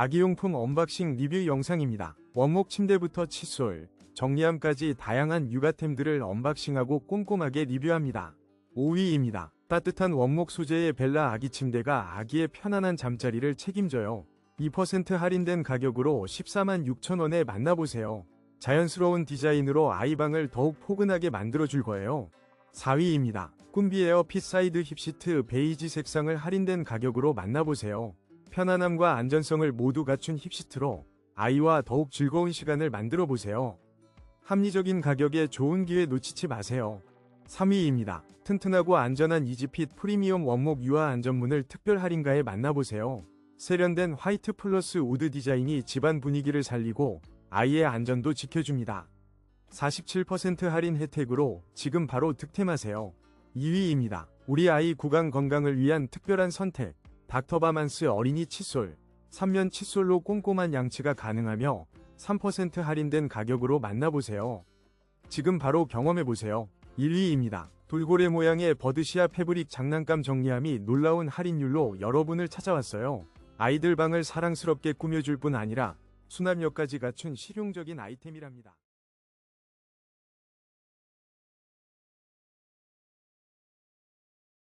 아기용품 언박싱 리뷰 영상입니다. 원목 침대부터 칫솔, 정리함까지 다양한 육아템들을 언박싱하고 꼼꼼하게 리뷰합니다. 5위입니다. 따뜻한 원목 소재의 벨라 아기 침대가 아기의 편안한 잠자리를 책임져요. 2% 할인된 가격으로 14만 6천원에 만나보세요. 자연스러운 디자인으로 아이방을 더욱 포근하게 만들어줄 거예요. 4위입니다. 꿈비 에어 핏사이드 힙시트 베이지 색상을 할인된 가격으로 만나보세요. 편안함과 안전성을 모두 갖춘 힙시트로 아이와 더욱 즐거운 시간을 만들어 보세요. 합리적인 가격에 좋은 기회 놓치지 마세요. 3위입니다. 튼튼하고 안전한 이지핏 프리미엄 원목 유아 안전문을 특별 할인가에 만나보세요. 세련된 화이트 플러스 우드 디자인이 집안 분위기를 살리고 아이의 안전도 지켜줍니다. 47% 할인 혜택으로 지금 바로 득템하세요. 2위입니다. 우리 아이 구강 건강을 위한 특별한 선택. 닥터바만스 어린이 칫솔. 3면 칫솔로 꼼꼼한 양치가 가능하며 3% 할인된 가격으로 만나보세요. 지금 바로 경험해보세요. 1위입니다. 돌고래 모양의 버드시아 패브릭 장난감 정리함이 놀라운 할인율로 여러분을 찾아왔어요. 아이들 방을 사랑스럽게 꾸며줄 뿐 아니라 수납력까지 갖춘 실용적인 아이템이랍니다.